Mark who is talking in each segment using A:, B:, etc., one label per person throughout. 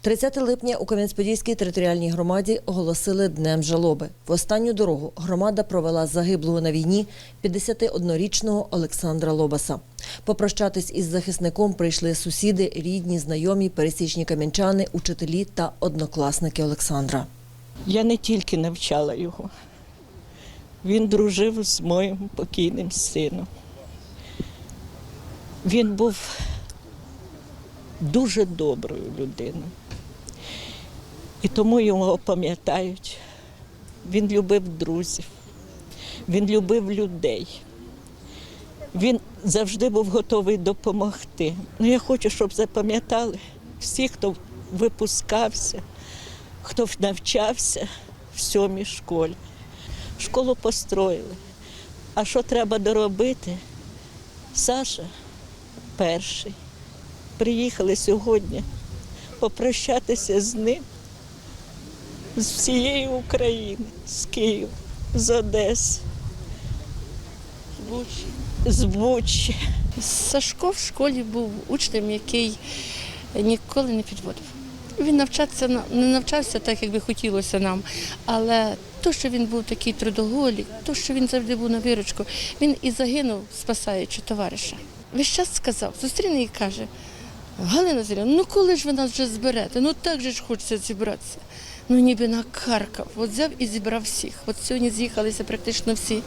A: 30 липня у Кам'янець-Подільській територіальній громаді оголосили днем жалоби. В останню дорогу громада провела загиблого на війні 51-річного Олександра Лобаса. Попрощатись із захисником прийшли сусіди, рідні, знайомі, пересічні кам'янчани, учителі та однокласники Олександра.
B: Я не тільки навчала його, він дружив з моїм покійним сином. Він був дуже доброю людиною. І тому його пам'ятають. Він любив друзів, він любив людей. Він завжди був готовий допомогти. Ну, я хочу, щоб запам'ятали всі, хто випускався, хто навчався в сьомій школі. Школу построїли. А що треба доробити? Саша перший. Приїхали сьогодні попрощатися з ним, з всієї України, з Києва, з Одеси, з Бучі.
C: Сашко в школі був учнем, який ніколи не підводив. Він навчатися на- не навчався так, як би хотілося нам. Але то, що він був такий трудоголік, то, що він завжди був на виручку, він і загинув, спасаючи товариша. Весь час сказав, зустріне і каже: Галина Зеляна, ну коли ж ви нас вже зберете? Ну так же ж хочеться зібратися. Ну ніби накаркав. От взяв і зібрав всіх. От сьогодні з'їхалися практично всі.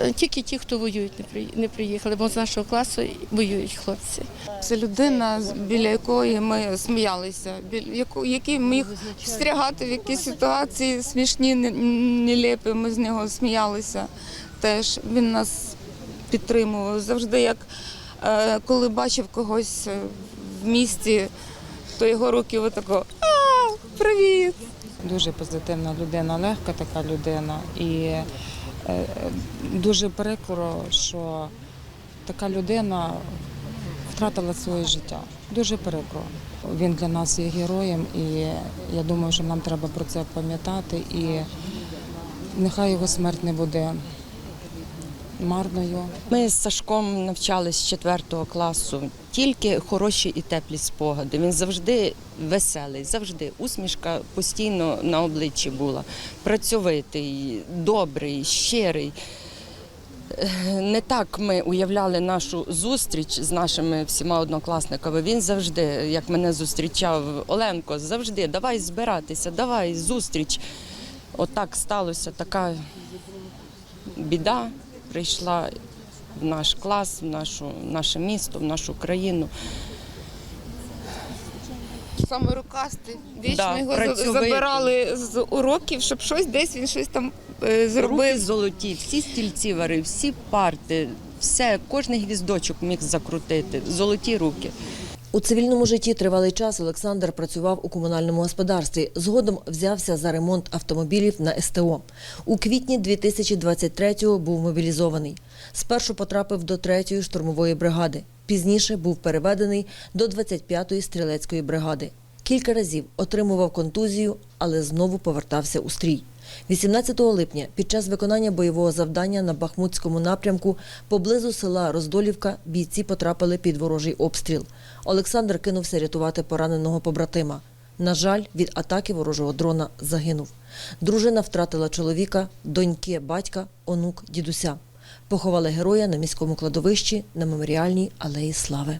C: Е, Тільки ті, хто воюють, не приїхали, бо з нашого класу воюють хлопці.
D: Це людина, біля якої ми сміялися, який міг встрягати в якісь ситуації смішні, не- нелепі. Ми з нього сміялися. Теж він нас підтримував. Завжди, як коли бачив когось е, в місті, то його руки отако а, привіт.
E: Дуже позитивна людина, легка така людина. І е, е, дуже прикро, що така людина втратила своє життя. Дуже прикро. Він для нас є героєм, і я думаю, що нам треба про це пам'ятати. І нехай його смерть не буде марною.
F: Ми з Сашком навчались з 4 класу. Тільки хороші і теплі спогади. Він завжди веселий, завжди усмішка постійно на обличчі була. Працьовитий, добрий, щирий. Не так ми уявляли нашу зустріч з нашими всіма однокласниками. Він завжди, як мене зустрічав Оленко, завжди давай збиратися, давай зустріч. Отак сталося така біда прийшла в наш клас, в нашу, в наше місто, в нашу країну.
D: Саме рукастий. Вічно
F: Да,
D: його за-
F: працьовитий.
D: забирали з уроків, щоб щось десь він щось там е,
F: Руки
D: зробив.
F: золоті, всі стільці варив, всі парти, все, кожний гвіздочок міг закрутити, золоті руки.
A: У цивільному житті тривалий час Олександр працював у комунальному господарстві. Згодом взявся за ремонт автомобілів на СТО. У квітні 2023-го був мобілізований. Спершу потрапив до 3-ї штурмової бригади. Пізніше був переведений до 25-ї стрілецької бригади. Кілька разів отримував контузію, але знову повертався у стрій. 18 липня під час виконання бойового завдання на Бахмутському напрямку поблизу села Роздолівка бійці потрапили під ворожий обстріл. Олександр кинувся рятувати пораненого побратима. На жаль, від атаки ворожого дрона загинув. Дружина втратила чоловіка, доньки, батька, онук, дідуся. Поховали героя на міському кладовищі на меморіальній алеї Слави.